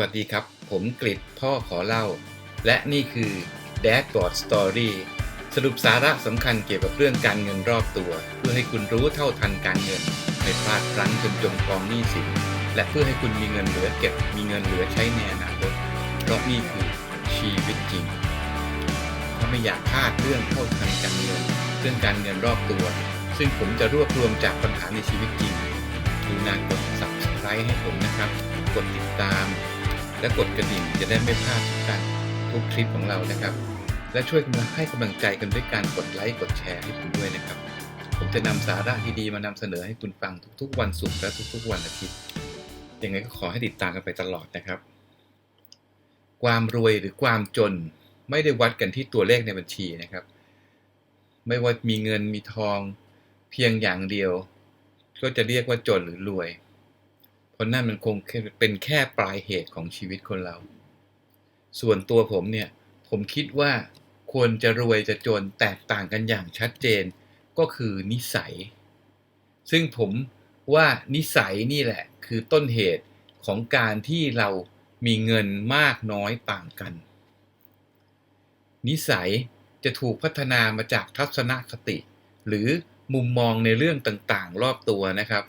สวัสดีครับ ผมกริดพ่อขอเล่า และนี่คือ Dashboard Story สรุปสาระสำคัญเกี่ยวกับเรื่องการเงินรอบตัว เพื่อให้คุณรู้เท่าทันการเงินไม่พลาดพลั้งจนจมกองหนี้สิน และเพื่อให้คุณมีเงินเหลือเก็บ มีเงินเหลือใช้ในอนาคตเพราะนี่คือชีวิตจริง ถ้าไม่อยากพลาดเรื่องเท่าทันการเงิน เรื่องการเงินรอบตัว ซึ่งผมจะรวบรวมจากปัญหาในชีวิตจริงดูนากด subscribe ให้ผมนะครับ กดติดตาม และกดกระดิ่งจะได้ไม่พลาดทุกการทุกคลิปของเรานะครับ และช่วยกันให้กำลังใจกันด้วยการกดไลค์กดแชร์ให้ผมด้วยนะครับ ผมจะนำสาระดีๆมานำเสนอให้คุณฟังทุกๆ วันศุกร์และทุกๆ วันอาทิตย์ยังไงก็ขอให้ติดตามกันไปตลอดนะครับ ความรวยหรือความจนไม่ได้วัดกันที่ตัวเลขในบัญชีนะครับ ไม่ว่ามีเงินมีทองเพียงอย่างเดียว ก็จะเรียกว่าจนหรือรวย ราะนั่นมันคงเป็นแค่ปลายเหตุของชีวิตคนเรา ส่วนตัวผมเนี่ย ผมคิดว่าควรจะรวยจะจนแตกต่างกันอย่างชัดเจนก็คือนิสัย ซึ่งผมว่านิสัยนี่แหละคือต้นเหตุของการที่เรามีเงินมากน้อยต่างกัน นิสัยจะถูกพัฒนามาจากทัศนคติ หรือมุมมองในเรื่องต่างๆ รอบตัวนะครับ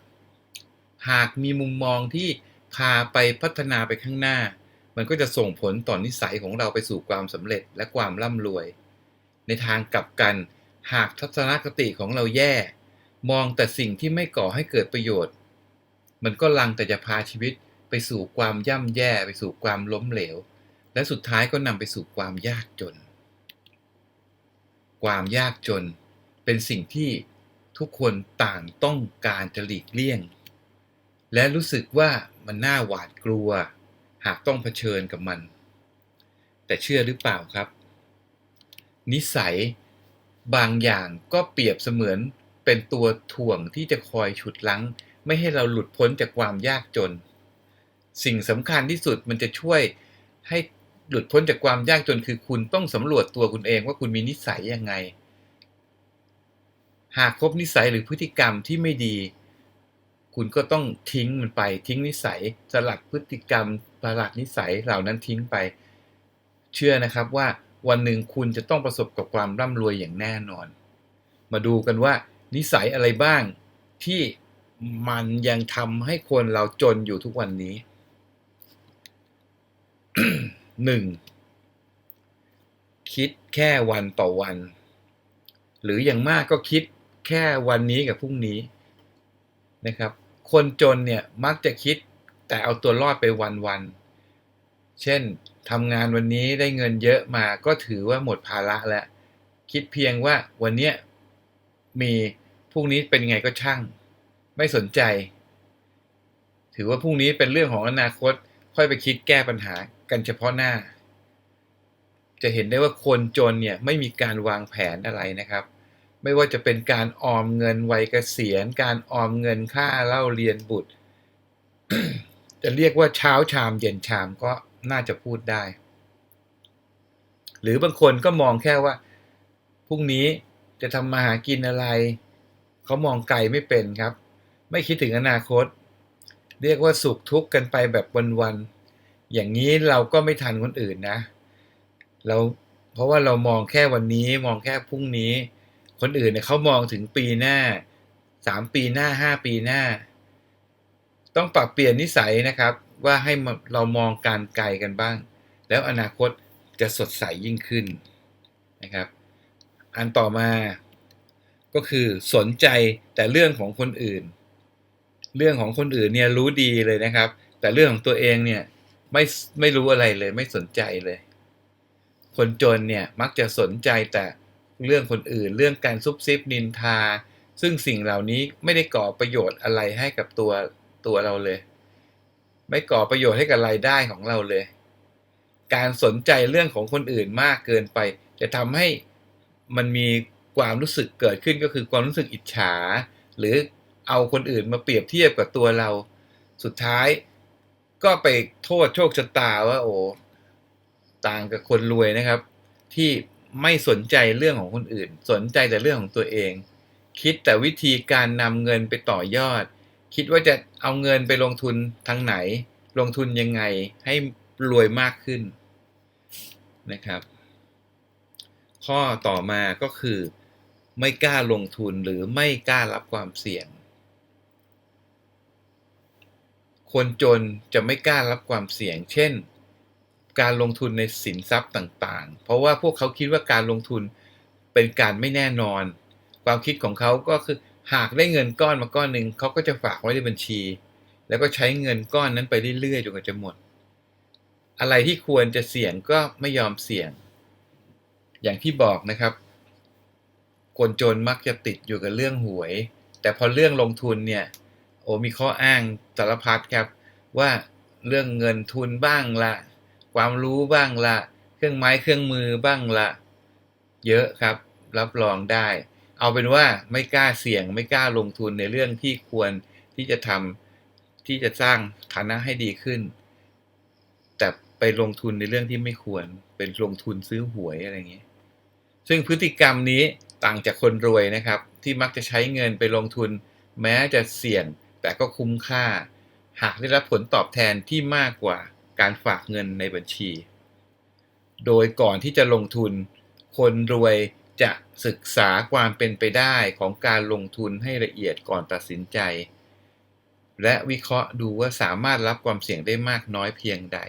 หากมีมุมมองที่พาไปพัฒนาไปข้างหน้า มันก็จะส่งผลต่อนนิสัยของเราไปสู่ความสำเร็จและความร่ำรวย ในทางกลับกัน หากทัศนคติของเราแย่ มองแต่สิ่งที่ไม่ก่อให้เกิดประโยชน์ มันก็ลังแต่จะพาชีวิตไปสู่ความย่ำแย่ ไปสู่ความล้มเหลว และสุดท้ายก็นำไปสู่ความยากจน ความยากจนเป็นสิ่งที่ทุกคนต่างต้องการจะหลีกเลี่ยง และรู้สึกว่ามันน่าหวาดกลัว หากต้องเผชิญกับมัน แต่เชื่อหรือเปล่าครับ นิสัยบางอย่างก็เปรียบเสมือนเป็นตัวถ่วงที่จะคอยฉุดลั้ง ไม่ให้เราหลุดพ้นจากความยากจน สิ่งสำคัญที่สุดมันจะช่วยให้หลุดพ้นจากความยากจนคือคุณต้องสำรวจตัวคุณเองว่าคุณมีนิสัยยังไง หากพบนิสัยหรือพฤติกรรมที่ไม่ดี คุณก็ต้องทิ้งมันไป ทิ้งนิสัยสลัดพฤติกรรมสลัดนิสัยเหล่านั้นทิ้งไป เชื่อนะครับว่าวันหนึ่งคุณจะต้องประสบกับความร่ำรวยอย่างแน่นอน มาดูกันว่า นิสัยอะไรบ้างที่มันยังทำให้คนเราจนอยู่ทุกวันนี้หนึ่งคิดแค่วันต่อวัน หรืออย่างมากก็คิดแค่วันนี้กับพรุ่งนี้นะครับ คนจนเนี่ยมักจะคิดแต่เอาตัวรอดไปวันๆ เช่นทำงานวันนี้ได้เงินเยอะมาก็ถือว่าหมดภาระแล้ว คิดเพียงว่าวันเนี้ยมีพรุ่งนี้เป็นไงก็ช่าง ไม่สนใจ ถือว่าพรุ่งนี้เป็นเรื่องของอนาคต ค่อยไปคิดแก้ปัญหากันเฉพาะหน้า จะเห็นได้ว่าคนจนเนี่ยไม่มีการวางแผนอะไรนะครับ ไม่ว่าจะเป็นการออมเงินวัยเกษียณ การออมเงินค่าเล่าเรียนบุตร จะเรียกว่าเช้าชามเย็นชามก็น่าจะพูดได้ หรือบางคนก็มองแค่ว่าพรุ่งนี้จะทำมาหากินอะไร เขามองไกลไม่เป็นครับ ไม่คิดถึงอนาคต เรียกว่าสุขทุกข์กันไปแบบวันๆอย่างนี้เราก็ไม่ทันคนอื่นนะ เราเพราะว่าเรามองแค่วันนี้มองแค่พรุ่งนี้ คนอื่นเนี่ยเขามองถึงปีหน้าสามปีหน้าห้าปีหน้า ต้องปรับเปลี่ยนนิสัยนะครับ ว่าให้เรามองการไกลกันบ้าง แล้วอนาคตจะสดใสยิ่งขึ้นนะครับ อันต่อมาก็คือสนใจแต่เรื่องของคนอื่น เรื่องของคนอื่นเนี่ยรู้ดีเลยนะครับ แต่เรื่องของตัวเองเนี่ยไม่ไม่รู้อะไรเลย ไม่สนใจเลย คนจนเนี่ยมักจะสนใจแต่ เรื่องคนอื่น เรื่องการซุบซิบนินทา ซึ่งสิ่งเหล่านี้ไม่ได้ก่อประโยชน์อะไรให้กับตัวตัวเราเลย ไม่ก่อประโยชน์ให้กับรายได้ของเราเลย การสนใจเรื่องของคนอื่นมากเกินไป จะทำให้มันมีความรู้สึกเกิดขึ้นก็คือความรู้สึกอิจฉา หรือเอาคนอื่นมาเปรียบเทียบกับตัวเรา สุดท้ายก็ไปโทษโชคชะตาว่าโอ้ต่างกับคนรวยนะครับ ที่ ไม่สนใจเรื่องของคนอื่น สนใจแต่เรื่องของตัวเอง คิดแต่วิธีการนำเงินไปต่อยอด คิดว่าจะเอาเงินไปลงทุนทางไหน ลงทุนยังไงให้รวยมากขึ้นนะครับ ข้อต่อมาก็คือ ไม่กล้าลงทุนหรือไม่กล้ารับความเสี่ยง คนจนจะไม่กล้ารับความเสี่ยง เช่น การลงทุนในสินทรัพย์ต่างๆ เพราะว่าพวกเขาคิดว่าการลงทุนเป็นการไม่แน่นอน ความคิดของเขาก็คือหากได้เงินก้อนมาก้อนหนึ่งเขาก็จะฝากไว้ในบัญชี แล้วก็ใช้เงินก้อนนั้นไปเรื่อยๆจนกว่าจะหมด อะไรที่ควรจะเสี่ยงก็ไม่ยอมเสี่ยง อย่างที่บอกนะครับ คนจนมักจะติดอยู่กับเรื่องหวย แต่พอเรื่องลงทุนเนี่ยโอ้มีข้ออ้างสารพัดครับว่าเรื่องเงินทุนบ้างละ ความรู้บ้างละเครื่องไม้เครื่องมือบ้างละเยอะครับ รับรองได้ เอาเป็นว่าไม่กล้าเสี่ยงไม่กล้าลงทุนในเรื่องที่ควรที่จะทำที่จะสร้างฐานะให้ดีขึ้น แต่ไปลงทุนในเรื่องที่ไม่ควร เป็นลงทุนซื้อหวยอะไรอย่างเงี้ยซึ่งพฤติกรรมนี้ต่างจากคนรวยนะครับ ที่มักจะใช้เงินไปลงทุน แม้จะเสี่ยงแต่ก็คุ้มค่า หากได้รับผลตอบแทนที่มากกว่า การฝากเงินในบัญชี โดยก่อนที่จะลงทุน คนรวยจะศึกษาความเป็นไปได้ของการลงทุนให้ละเอียดก่อนตัดสินใจ และวิเคราะห์ดูว่าสามารถรับความเสี่ยงได้มากน้อยเพียงใด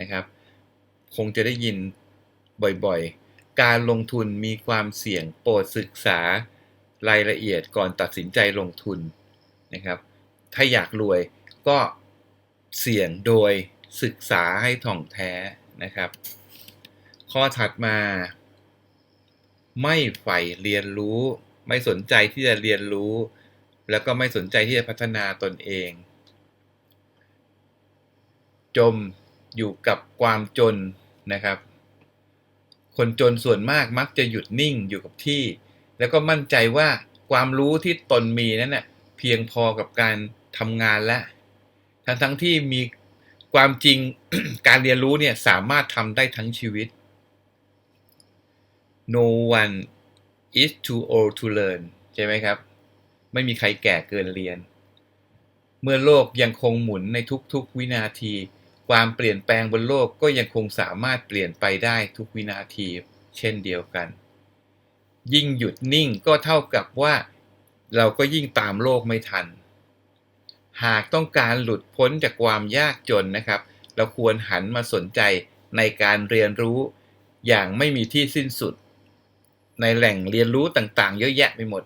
นะครับ คงจะได้ยินบ่อยๆ การลงทุนมีความเสี่ยงโปรดศึกษารายละเอียดก่อนตัดสินใจลงทุนนะครับ ถ้าอยากรวยก็เสี่ยงโดย ศึกษาให้ถ่องแท้นะครับ ข้อถัดมา ไม่ใฝ่เรียนรู้ ไม่สนใจที่จะเรียนรู้ แล้วก็ไม่สนใจที่จะพัฒนาตนเอง จมอยู่กับความจนนะครับ คนจนส่วนมากมักจะหยุดนิ่งอยู่กับที่ แล้วก็มั่นใจว่าความรู้ที่ตนมีนั้นเน่ยเพียงพอกับการทำงานและทั้งทั้งที่มี ความจริงการเรียนรู้เนี่ยสามารถทำได้ทั้งชีวิต no one is too old to learn ใช่ไหมครับ ไม่มีใครแก่เกินเรียน เมื่อโลกยังคงหมุนในทุกๆวินาที ความเปลี่ยนแปลงบนโลกก็ยังคงสามารถเปลี่ยนไปได้ทุกวินาที เช่นเดียวกัน ยิ่งหยุดนิ่งก็เท่ากับว่า เราก็ยิ่งตามโลกไม่ทัน หากต้องการหลุดพ้นจากความยากจนนะครับ เราควรหันมาสนใจในการเรียนรู้อย่างไม่มีที่สิ้นสุด ในแหล่งเรียนรู้ต่างๆ เยอะแยะไปหมด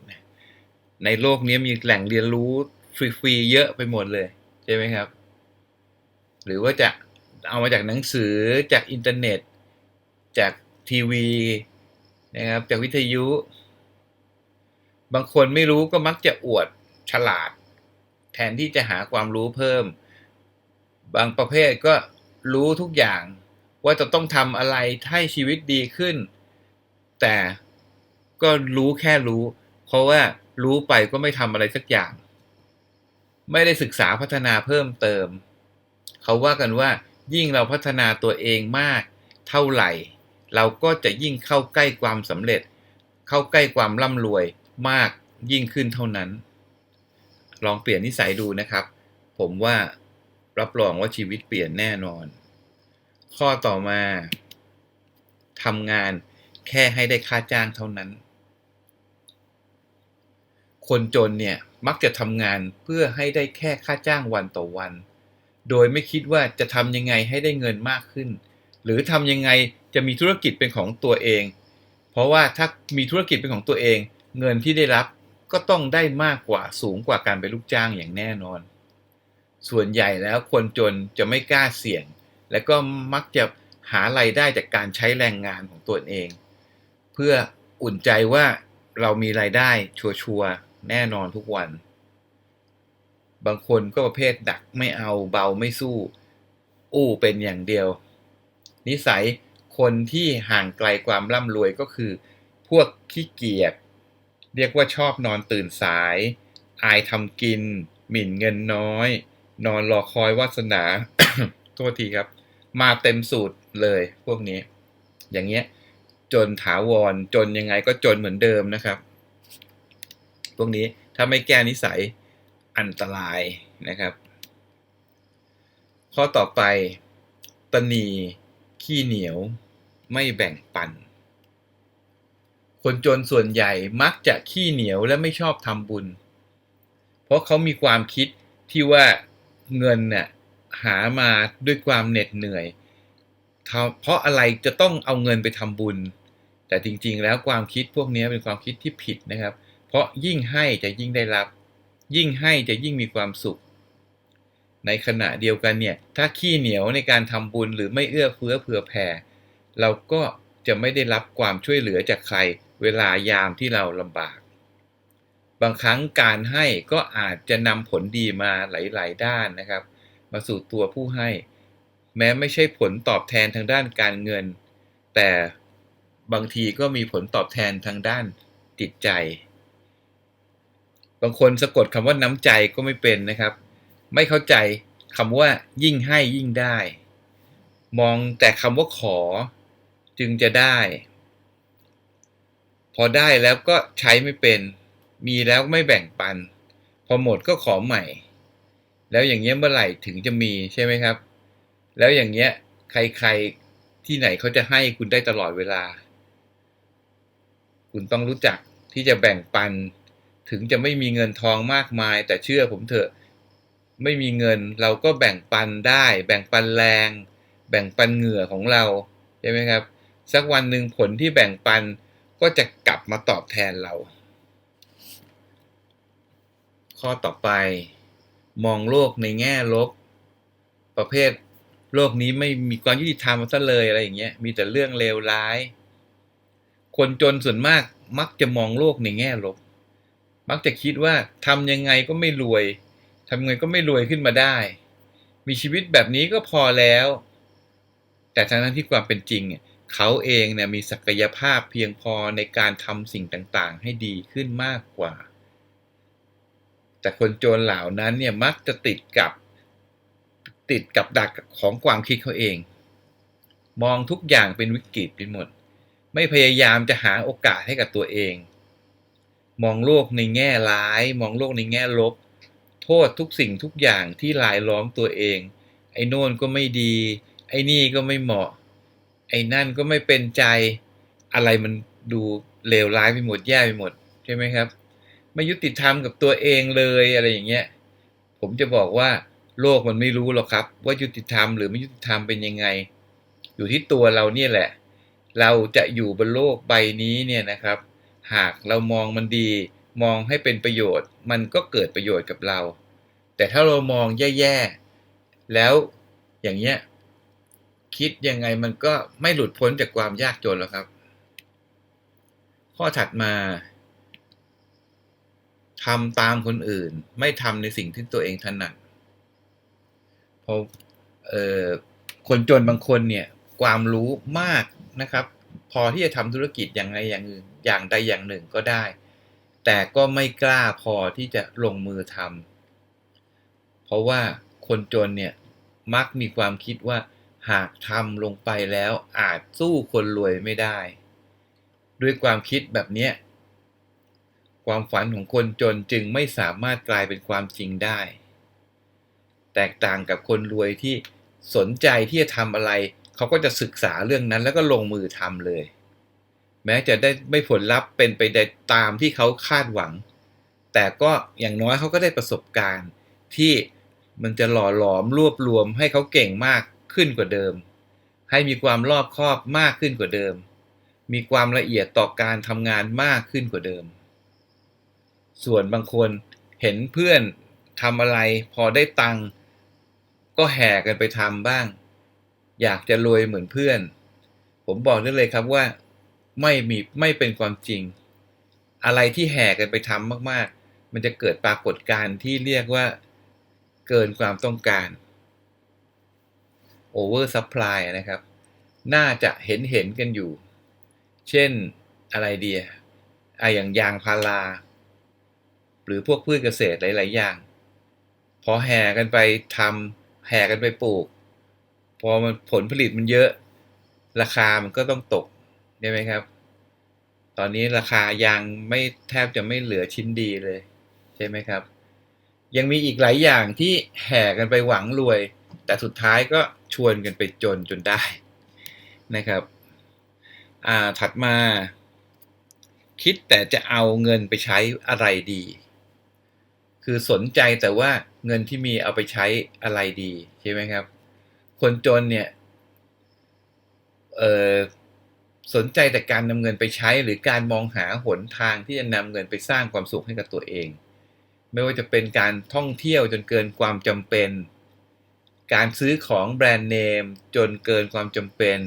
ในโลกนี้มีแหล่งเรียนรู้ฟรีๆเยอะไปหมดเลยใช่ไหมครับ หรือว่าจะเอามาจากหนังสือจากอินเทอร์เน็ต จากทีวีนะครับจากวิทยุ บางคนไม่รู้ก็มักจะอวดฉลาด แทนที่จะหาความรู้เพิ่ม บางประเภทก็รู้ทุกอย่าง ว่าจะต้องทำอะไรให้ชีวิตดีขึ้น แต่ก็รู้แค่รู้ เพราะว่ารู้ไปก็ไม่ทำอะไรสักอย่าง ไม่ได้ศึกษาพัฒนาเพิ่มเติม เขาว่ากันว่ายิ่งเราพัฒนาตัวเองมาก เท่าไหร่ เราก็จะยิ่งเข้าใกล้ความสำเร็จ เข้าใกล้ความร่ำรวยมากยิ่งขึ้นเท่านั้น ลองเปลี่ยนนิสัยดูนะครับ ผมว่ารับรองว่าชีวิตเปลี่ยนแน่นอน ข้อต่อมาทำงานแค่ให้ได้ค่าจ้างเท่านั้น คนจนเนี่ยมักจะทำงานเพื่อให้ได้แค่ค่าจ้างวันต่อวัน โดยไม่คิดว่าจะทำยังไงให้ได้เงินมากขึ้น หรือทำยังไงจะมีธุรกิจเป็นของตัวเอง เพราะว่าถ้ามีธุรกิจเป็นของตัวเอง เงินที่ได้รับ ก็ต้องได้มากกว่าสูงกว่าการเป็นลูกจ้างอย่างแน่นอน ส่วนใหญ่แล้วคนจนจะไม่กล้าเสี่ยง และก็มักจะหาไรายได้จากการใช้แรงงานของตัวเอง เพื่ออุ่นใจว่าเรามีไรายได้ชัวร์ๆแน่นอนทุกวัน บางคนก็ประเภทดักไม่เอาเบาไม่สู้ อู้เป็นอย่างเดียว นิสัยคนที่ห่างไกลความร่ำรวยก็คือ พวกขี้เกียจ เรียกว่าชอบนอนตื่นสาย อายทำกิน หมิ่นเงินน้อย นอนรอคอยวาสนา โทษทีครับ มาเต็มสูตรเลยพวกนี้ อย่างเงี้ย จนถาวรจนยังไงก็จนเหมือนเดิมนะครับ พวกนี้ถ้าไม่แก้นิสัยอันตรายนะครับ ข้อต่อไปตนีขี้เหนียวไม่แบ่งปัน คนจนส่วนใหญ่มักจะขี้เหนียวและไม่ชอบทำบุญ เพราะเขามีความคิดที่ว่าเงินเนี่ยหามาด้วยความเหน็ดเหนื่อย เพราะอะไรจะต้องเอาเงินไปทำบุญ แต่จริงๆ แล้วความคิดพวกนี้เป็นความคิดที่ผิดนะครับ เพราะยิ่งให้จะยิ่งได้รับ ยิ่งให้จะยิ่งมีความสุข ในขณะเดียวกันเนี่ยถ้าขี้เหนียวในการทำบุญหรือไม่เอื้อเฟื้อเผื่อแผ่เราก็จะไม่ได้รับความช่วยเหลือจากใคร เวลายามที่เราลำบาก บางครั้งการให้ก็อาจจะนำผลดีมาหลาย ๆ ด้านนะครับ มาสู่ตัวผู้ให้ แม้ไม่ใช่ผลตอบแทนทางด้านการเงิน แต่บางทีก็มีผลตอบแทนทางด้านจิตใจ บางคนสะกดคำว่าน้ำใจก็ไม่เป็นนะครับ ไม่เข้าใจคำว่ายิ่งให้ยิ่งได้ มองแต่คำว่าขอจึงจะได้ พอได้แล้วก็ใช้ไม่เป็น มีแล้วไม่แบ่งปัน พอหมดก็ขอใหม่ แล้วอย่างเงี้ยเมื่อไหร่ถึงจะมีใช่ไหมครับ แล้วอย่างเงี้ยใครๆที่ไหนเขาจะให้คุณได้ตลอดเวลา คุณต้องรู้จักที่จะแบ่งปัน ถึงจะไม่มีเงินทองมากมาย แต่เชื่อผมเถอะ ไม่มีเงินเราก็แบ่งปันได้ แบ่งปันแรง แบ่งปันเหงื่อของเราใช่ไหมครับ สักวันหนึ่งผลที่แบ่งปัน ก็จะกลับมาตอบแทนเรา ข้อต่อไป มองโลกในแง่ลบ ประเภทโลกนี้ไม่มีความยุติธรรมซะเลยอะไรอย่างเงี้ย มีแต่เรื่องเลวร้าย คนจนส่วนมากมักจะมองโลกในแง่ลบ มักจะคิดว่าทำยังไงก็ไม่รวยทำยังไงก็ไม่รวยขึ้นมาได้ มีชีวิตแบบนี้ก็พอแล้ว แต่ทางนั้นที่ความเป็นจริงเนี่ย เขาเองเนี่ยมีศักยภาพเพียงพอในการทำสิ่งต่างๆ ให้ดีขึ้นมากกว่า แต่คนโจรเหล่านั้นเนี่ยมักจะติดกับติดกับดักของความคิดเขาเอง มองทุกอย่างเป็นวิกฤตไปหมด ไม่พยายามจะหาโอกาสให้กับตัวเอง มองโลกในแง่ร้าย มองโลกในแง่ลบ โทษทุกสิ่งทุกอย่างที่ลายล้อมตัวเอง ไอ้โน่นก็ไม่ดี ไอ้นี่ก็ไม่เหมาะ อ้นั่นก็ไม่เป็นใจอะไรมันดูเลวร้ายไปหมดแย่ไปหมดใช่ไหมครับ ไม่ยุติธรรมกับตัวเองเลยอะไรอย่างเงี้ยผมจะบอกว่าโลกมันไม่รู้หรอกครับ ว่ายุติธรรมหรือไม่ยุติธรรมเป็นยังไง อยู่ที่ตัวเราเนี่ยแหละ เราจะอยู่บนโลกใบนี้เนี่ยนะครับ หากเรามองมันดีมองให้เป็นประโยชน์ มันก็เกิดประโยชน์กับเรา แต่ถ้าเรามองแย่ๆแล้วอย่างเงี้ย คิดยังไงมันก็ไม่หลุดพ้นจากความยากจนหรอกครับ ข้อถัดมาทำตามคนอื่น ไม่ทำในสิ่งที่ตัวเองถนัดพอเออคนจนบางคนเนี่ย ความรู้มากนะครับ พอที่จะทำธุรกิจอย่างไรอย่างอื่นอย่างใดอย่างหนึ่งก็ได้ แต่ก็ไม่กล้าพอที่จะลงมือทำเพราะว่าคนจนเนี่ยมักมีความคิดว่า หากทำลงไปแล้วอาจสู้คนรวยไม่ได้ ด้วยความคิดแบบนี้ความฝันของคนจนจึงไม่สามารถกลายเป็นความจริงได้ แตกต่างกับคนรวยที่สนใจที่จะทำอะไร เขาก็จะศึกษาเรื่องนั้นแล้วก็ลงมือทำเลย แม้จะได้ไม่ผลลัพธ์เป็นไปได้ตามที่เขาคาดหวัง แต่ก็อย่างน้อยเขาก็ได้ประสบการณ์ที่มันจะหล่อหลอมรวบรวมให้เขาเก่งมาก ขึ้นกว่าเดิม ให้มีความรอบคอบมากขึ้นกว่าเดิม มีความละเอียดต่อการทำงานมากขึ้นกว่าเดิม ส่วนบางคนเห็นเพื่อนทำอะไรพอได้ตังค์ก็แห่กันไปทำบ้าง อยากจะรวยเหมือนเพื่อน ผมบอกได้เลยครับว่าไม่มีไม่เป็นความจริง อะไรที่แห่กันไปทำมาก ๆ มันจะเกิดปรากฏการณ์ที่เรียกว่าเกินความต้องการ over supply นะครับ น่าจะเห็นเห็นกันอยู่ เช่นอะไรเดียอะอย่างยางพารา หรือพวกพืชเกษตรหลาย ๆ อย่าง พอแห่กันไปทำแห่กันไปปลูก พอมันผลผลิตมันเยอะ ราคามันก็ต้องตกใช่ไหมครับ ตอนนี้ราคายางไม่แทบจะไม่เหลือชิ้นดีเลย ใช่ไหมครับ ยังมีอีกหลายอย่างที่แห่กันไปหวังรวย แต่สุดท้ายก็ชวนกันไปจนจนได้นะครับอ่าถัดมา คิดแต่จะเอาเงินไปใช้อะไรดี คือสนใจแต่ว่าเงินที่มีเอาไปใช้อะไรดีใช่ไหมครับ คนจนเนี่ยเออสนใจแต่การนำเงินไปใช้หรือการมองหาหนทางที่จะนำเงินไปสร้างความสุขให้กับตัวเอง ไม่ว่าจะเป็นการท่องเที่ยวจนเกินความจำเป็น การซื้อของแบรนด์เนมจนเกินความจำเป็น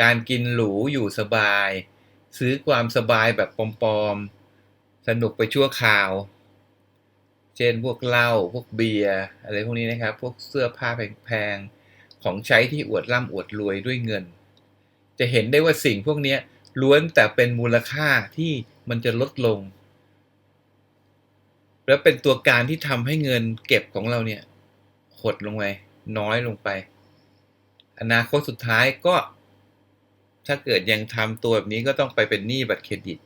การกินหรูอยู่สบาย ซื้อความสบายแบบปลอมๆ สนุกไปชั่วคราว เช่นพวกเหล้าพวกเบียร์อะไรพวกนี้นะครับ พวกเสื้อผ้าแพงๆ ของใช้ที่อวดร่ำอวดรวยด้วยเงิน จะเห็นได้ว่าสิ่งพวกนี้ล้วนแต่เป็นมูลค่าที่มันจะลดลง และเป็นตัวการที่ทำให้เงินเก็บของเราเนี่ย หดลงไปน้อยลงไป อนาคตสุดท้ายก็ ถ้าเกิดยังทำตัวแบบนี้ก็ต้องไปเป็นหนี้บัตรเครดิต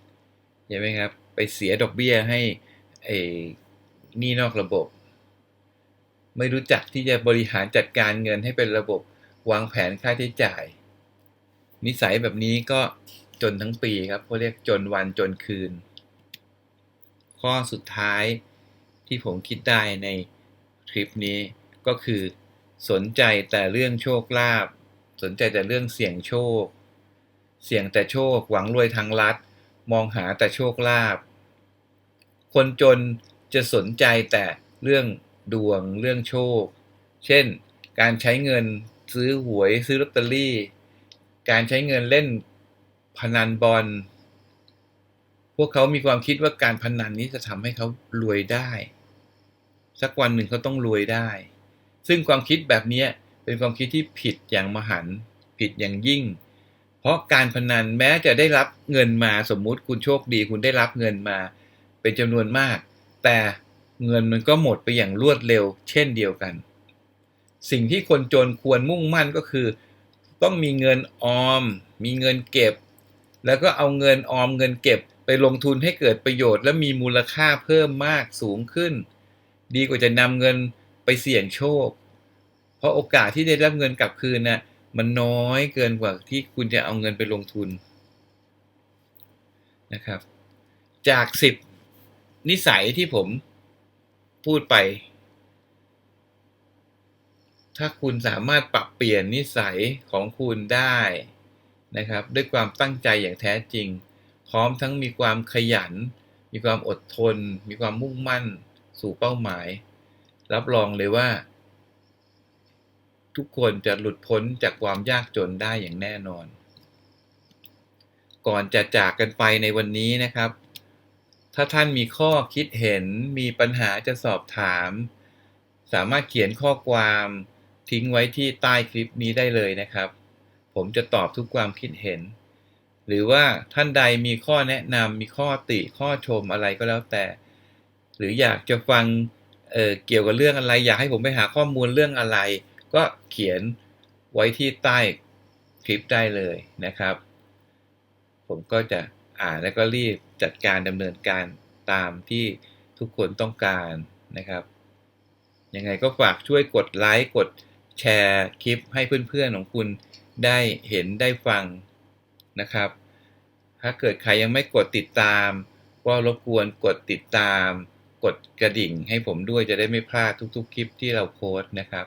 ใช่ไหมครับ ไปเสียดอกเบี้ยให้ไอ้หนี้นอกระบบ ไม่รู้จักที่จะบริหารจัดการเงินให้เป็นระบบวางแผนค่าใช้จ่าย นิสัยแบบนี้ก็จนทั้งปีครับเขาเรียกจนวันจนคืน ข้อสุดท้ายที่ผมคิดได้ในคลิปนี้ ก็คือสนใจแต่เรื่องโชคลาภสนใจแต่เรื่องเสี่ยงโชค เสี่ยงแต่โชคหวังรวยทางลัด มองหาแต่โชคลาภคนจนจะสนใจแต่เรื่องดวงเรื่องโชค เช่น การใช้เงินซื้อหวยซื้อลอตเตอรี่ การใช้เงินเล่นพนันบอล พวกเขามีความคิดว่าการพนันนี้จะทำให้เขารวยได้ สักวันหนึ่งเขาต้องรวยได้ ซึ่งความคิดแบบนี้เป็นความคิดที่ผิดอย่างมหันผิดอย่างยิ่ง เพราะการพนันแม้จะได้รับเงินมาสมมุติคุณโชคดี คุณได้รับเงินมาเป็นจำนวนมาก แต่เงินมันก็หมดไปอย่างรวดเร็ว เช่นเดียวกัน สิ่งที่คนจนควรมุ่งมั่นก็คือ ต้องมีเงินออม มีเงินเก็บ แล้วก็เอาเงินออมเงินเก็บไปลงทุนให้เกิดประโยชน์ และมีมูลค่าเพิ่มมากสูงขึ้น ดีกว่าจะนำเงิน ไปเสี่ยงโชค เพราะโอกาสที่ได้รับเงินกลับคืนนะ่ะมันน้อยเกินกว่าที่คุณจะเอาเงินไปลงทุนนะครับ จากสิบนิสัยที่ผมพูดไป ถ้าคุณสามารถปรับเปลี่ยนนิสัยของคุณได้นะครับ ด้วยความตั้งใจอย่างแท้จริง พร้อมทั้งมีความขยัน มีความอดทน มีความมุ่งมั่นสู่เป้าหมาย รับรองเลยว่า ทุกคนจะหลุดพ้นจากความยากจนได้อย่างแน่นอน ก่อนจะจากกันไปในวันนี้นะครับ ถ้าท่านมีข้อคิดเห็นมีปัญหาจะสอบถาม สามารถเขียนข้อความทิ้งไว้ที่ใต้คลิปนี้ได้เลยนะครับ ผมจะตอบทุกความคิดเห็น หรือว่าท่านใดมีข้อแนะนำมีข้อติข้อชมอะไรก็แล้วแต่ หรืออยากจะฟัง เเกี่ยวกับเรื่องอะไร อยากให้ผมไปหาข้อมูลเรื่องอะไร ก็เขียนไว้ที่ใต้คลิปได้เลยนะครับ ผมก็จะอ่านแล้วก็รีบจัดการดำเนินการตามที่ทุกคนต้องการนะครับยังไงก็ฝากช่วยกดไลค์กดแชร์คลิปให้เพื่อนๆของคุณได้เห็นได้ฟังนะครับ ถ้าเกิดใครยังไม่กดติดตาม ก็รบกวนกดติดตาม กดกระดิ่งให้ผมด้วยจะได้ไม่พลาดทุกๆ คลิปที่เราโพสต์นะครับ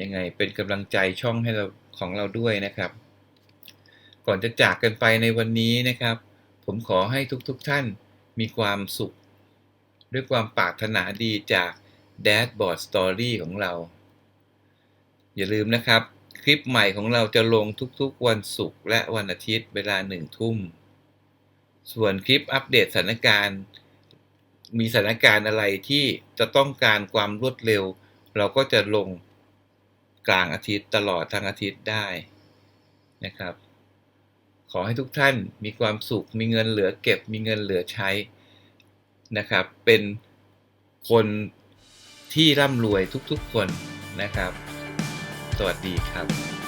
ยังไงเป็นกำลังใจช่องให้เราของเราด้วยนะครับ ก่อนจะจากกันไปในวันนี้นะครับ ผมขอให้ทุกๆทท่านมีความสุข ด้วยความปรารถนาดีจาก Dashboard Story ของเรา อย่าลืมนะครับ คลิปใหม่ของเราจะลงทุกๆ วันศุกร์และวันอาทิตย์เวลาหนึ่งทุ่ม ส่วนคลิปอัปเดตสถานการณ์ มีสถานการณ์อะไรที่จะต้องการความรวดเร็ว เราก็จะลงกลางอาทิตย์ตลอดทั้งอาทิตย์ได้นะครับ ขอให้ทุกท่านมีความสุข มีเงินเหลือเก็บ มีเงินเหลือใช้นะครับ เป็นคนที่ร่ำรวยทุกๆคนนะครับ สวัสดีครับ